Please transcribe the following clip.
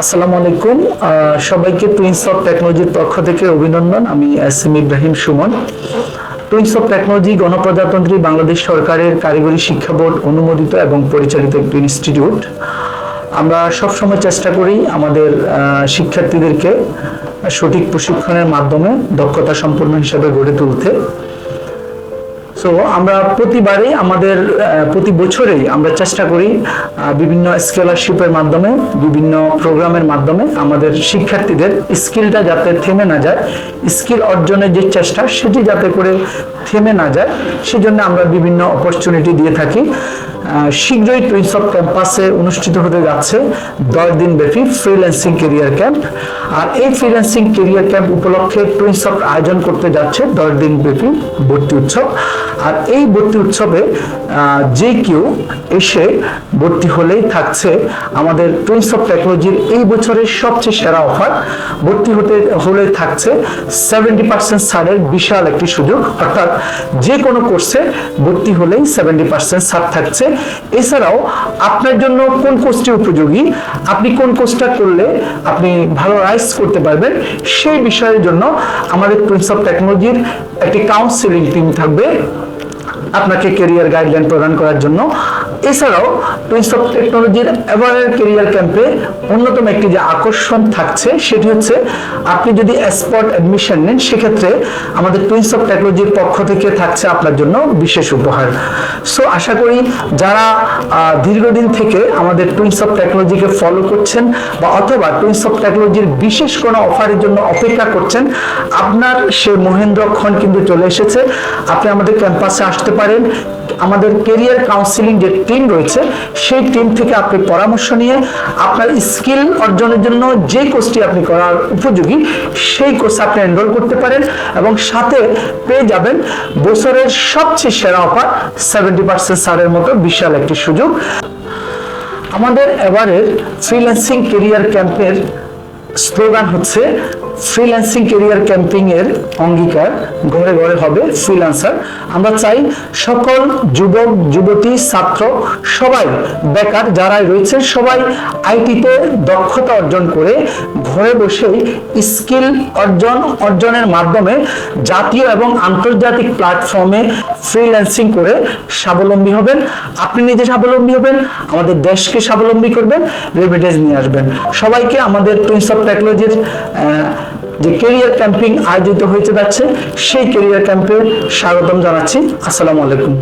আসসালামু আলাইকুম। সবাইকে টুইন্স অফ টেকনোলজির পক্ষ থেকে অভিনন্দন। আমি S M Ibrahim Suman. Twins of technology গণপ্রজাতন্ত্রী বাংলাদেশ সরকারের কারিগরি শিক্ষা বোর্ড অনুমোদিত এবং পরিচালিত একটি ইনস্টিটিউট। আমরা সবসময় চেষ্টা করি আমাদের শিক্ষার্থীদেরকে সঠিক প্রশিক্ষণের মাধ্যমে দক্ষতা সম্পন্ন হিসেবে গড়ে তুলতে। সো আমরা প্রতিবারই আমাদের প্রতি বছরেই আমরা চেষ্টা করি বিভিন্ন স্কলারশিপের মাধ্যমে, বিভিন্ন প্রোগ্রামের মাধ্যমে আমাদের শিক্ষার্থীদের স্কিলটা যাতে থেমে না যায় স্কিল অর্জনের যে চেষ্টা, সেটি যাতে করে থেমে না যায়, সেজন্য আমরা বিভিন্ন অপরচুনিটি দিয়ে থাকি। শীঘ্রই টুইন্স অফ ক্যাম্পাসে অনুষ্ঠিত হতে যাচ্ছে দশ দিন ব্যাপী ফ্রিল্যান্সিং কেরিয়ার ক্যাম্প আর এই ফ্রিল্যান্সিং কেরিয়ার ক্যাম্প উপলক্ষে টুইন্স অফ আয়োজন করতে যাচ্ছে দশ দিন ব্যাপী ভর্তি উৎসব। আর এই ভর্তি উৎসবে যে কেউ এসে ভর্তি হলেই থাকছে আমাদের টুইন্স অফ টেকনোলজির এই বছরের সবচেয়ে সেরা অফার। ভর্তি হতে, হলে থাকছে সেভেন্টি পার্সেন্ট ছাড়ের বিশাল একটি সুযোগ। অর্থাৎ যে কোনো কোর্সে ভর্তি হলেই সেভেন্টি পার্সেন্ট ছাড় থাকছে এছাড়াও আপনার জন্য কোন কোর্সটি উপযোগী? আপনি কোন কোর্সটা করলে আপনি ভালো রাইস করতে পারবেন? সেই বিষয়ের জন্য আমাদের প্রিন্স অফ টেকনোলজির একটি কাউন্সিলিং টিম থাকবে। আপনাকে কেরিয়ার গাইডলাইন প্রদান করার জন্য। এছাড়াও টুইন্স অফ টেকনোলজির এভারের কেরিয়ার ক্যাম্পে অন্যতম একটি যে আকর্ষণ থাকছে, সেটি হচ্ছে আপনি যদি স্পট অ্যাডমিশন নেন, সেক্ষেত্রে আমাদের টুইন্স অফ টেকনোলজির পক্ষ থেকে থাকছে আপনার জন্য বিশেষ উপহার। সো আশা করি যারা দীর্ঘদিন থেকে আমাদের টুইন্স অফ টেকনোলজিকে ফলো করছেন বা অথবা টুইন্স অফ টেকনোলজির বিশেষ কোনো অফারের জন্য অপেক্ষা করছেন, আপনার সে মহেন্দ্রক্ষণ কিন্তু চলে এসেছে। আপনি আমাদের ক্যাম্পাসে আসতে পারেন। আমাদের কেরিয়ার কাউন্সিলিং যে টিম রয়েছে, সেই টিম থেকে আপনি পরামর্শ নিয়ে আপনার স্কিল অর্জনের জন্য যে কোর্সটি আপনি করার উপযোগী, সেই কোর্সে আপনি এনরোল করতে পারেন এবং সাথে পেয়ে যাবেন বছরের সবচেয়ে সেরা অফার সেভেন্টি পার্সেন্ট ছাড়ের মতো বিশাল একটি সুযোগ। আমাদের এবারের ফ্রিল্যান্সিং কেরিয়ার ক্যাম্পের স্লোগান হচ্ছে ফ্রিল্যান্সিং কেরিয়ার ক্যাম্পিং এর অঙ্গীকার, ঘরে ঘরে হবে ফ্রিল্যান্সার আমরা চাই সকল যুবক, যুবতী, ছাত্র, সবাই বেকার যারাই রয়েছে সবাই আইটিতে দক্ষতা অর্জন করে ঘরে বসেই স্কিল অর্জন, অর্জনের মাধ্যমে জাতীয় এবং আন্তর্জাতিক প্ল্যাটফর্মে ফ্রিল্যান্সিং করে স্বাবলম্বী হবেন। আপনি নিজে স্বাবলম্বী হবেন, আমাদের দেশকে স্বাবলম্বী করবেন রেমিটেন্স নিয়ে আসবেন। সবাইকে আমাদের টুইন্স অফ টেকনোলজির যে কেরিয়ার ক্যাম্পিং আয়োজিত হয়েছে যাচ্ছে সেই কেরিয়ার ক্যাম্পে স্বাগতম জানাচ্ছি। আসসালামু আলাইকুম।